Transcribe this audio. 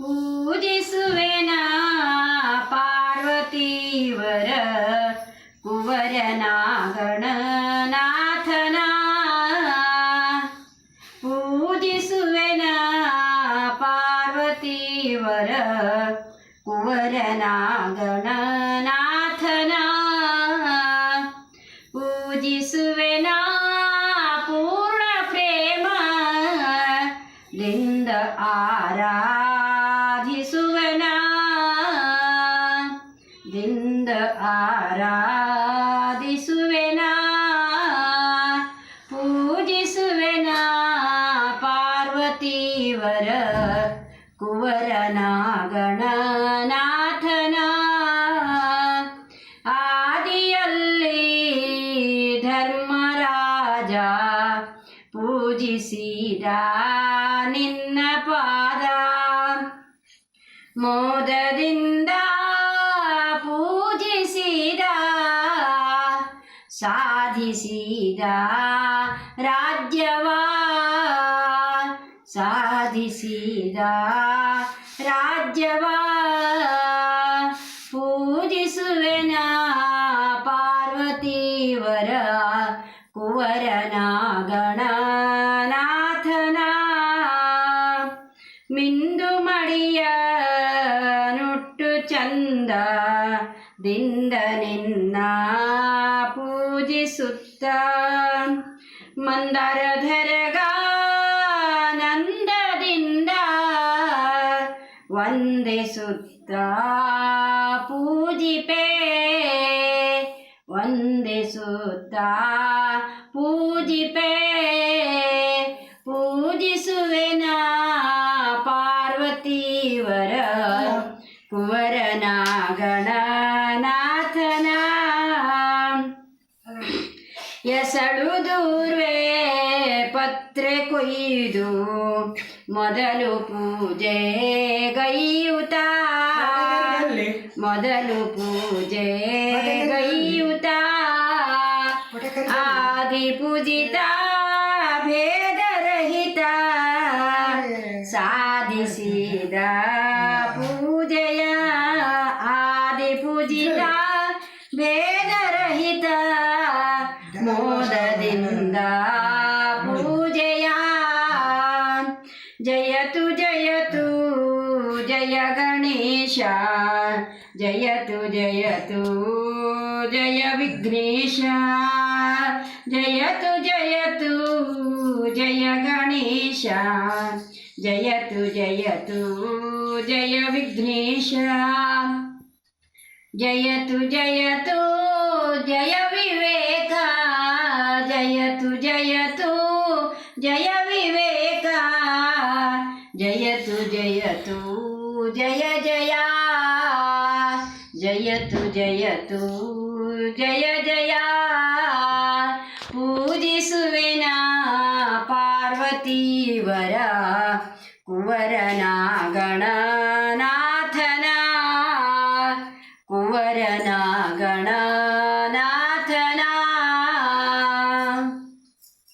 ಪೂಜಿಸುವೆನ ಪಾರ್ವತೀವರ ಕುವರನ ಗಣನಾಥನ ಪೂಜಿಸುವೆನ ಪಾರ್ವತೀವರ ಕುವರನ ಗಣನಾಥನ ಆರಾಧಿಸುವನ. ದಿಂದ ಆರಾಧಿಸುವೆನ? ಪೂಜಿಸುವೆನ? ಪಾರ್ವತೀವರ ಕುವರನ ಗಣನಾಥನ ಆದಿಯಲ್ಲಿ ಧರ್ಮರಾಜ ಪೂಜಿಸಿದ ನಿನ್ನ ಪಾದ. ಮೋದದಿಂದ ಪೂಜಿಸಿದ ಸಾಧಿಸಿದ ರಾಜ್ಯವ? ಸಾಧಿಸಿದ ರಾಜ್ಯವ? ಪೂಜಿಸುವೆನ ಪಾರ್ವತೀವರ ಕುವರನ? ಮಿಂದು ಮಡಿಯ ನುಟ್ಟು ಚಂದ ದಿಂದ ನಿನ್ನ ಪೂಜಿಸುತ್ತ ಮಂದರಧರಗಾನಂದದಿಂದ ವಂದಿಸುತ್ತ ಪೂಜಿಪೇ ವಂದಿಸುತ್ತ ಪೂಜಿಪೇ ಗಣನಾಥನ. ಎಸಳು ದೂರ್ವೆ ಪತ್ರೆ ಕೊಯ್ದು ಮೊದಲು ಪೂಜೆ ಗೈಯುತ ಮೊದಲು ಪೂಜೆ ಗೈಯುತ ಆದಿ ಪೂಜಿತ ಭೇದರಹಿತ. ಸಾಧಿಸಿದ ಪೂಜೆಯ जय गणेश जयतु जयतु जय विघ्नेश जयतु जयतु जय गणेश जयतु जयतु जय विघ्नेश जयतु जयतु जय विवेका जयतु जयतु जय विवेका जयतु जयतु जय जया जयतु जयतु जय जया पूजिसुवेना पार्वतीवर कुवरना गणनाथना कुवरना